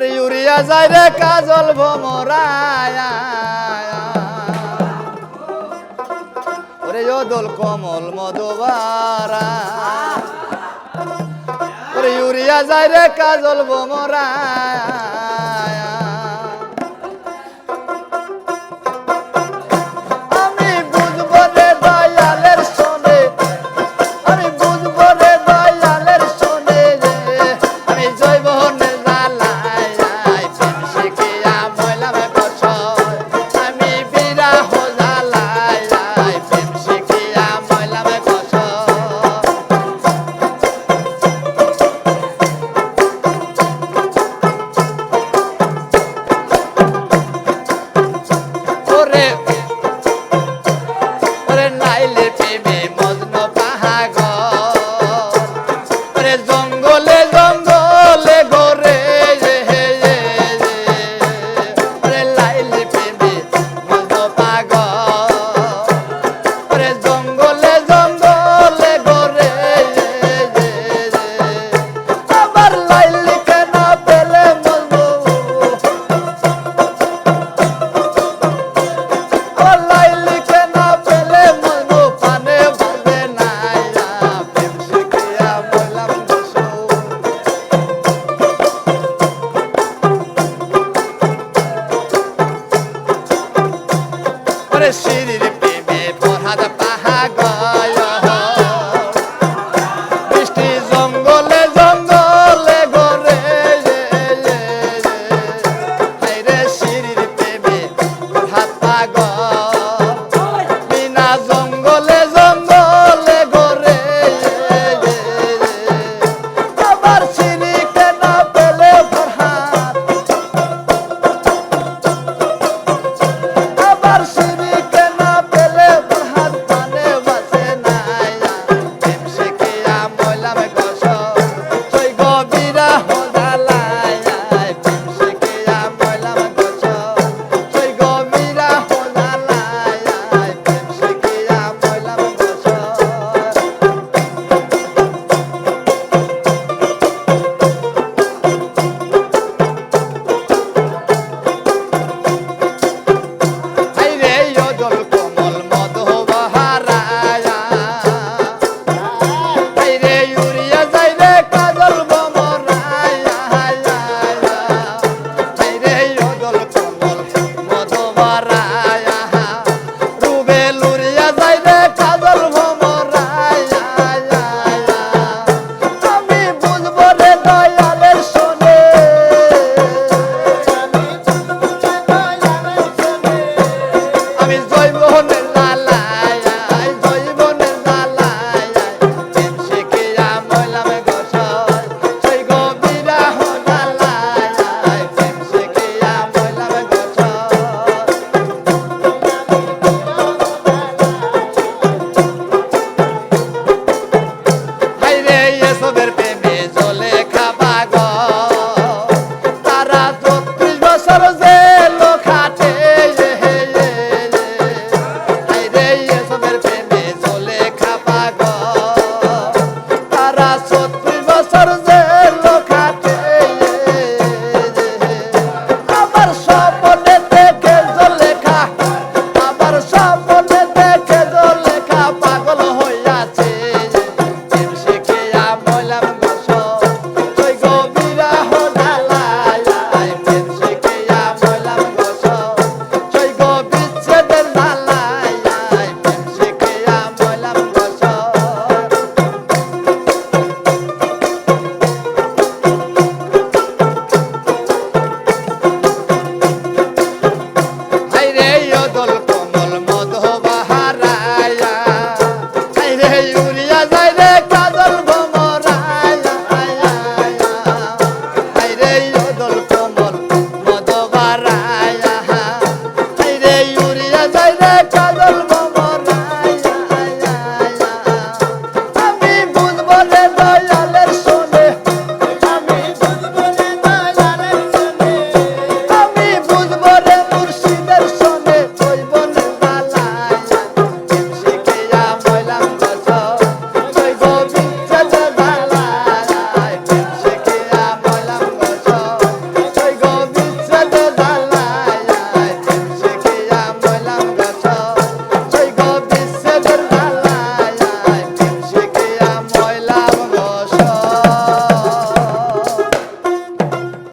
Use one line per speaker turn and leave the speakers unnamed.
ওরে ইউরিয়া যাই রে কাজল ভমরায়া। ওরে দোল কমল মধুবারা। ওরে উড়িয়া যায় রে কাজল ভমরায়া। জঙ্গলে জঙ্গল আমার সে দেয়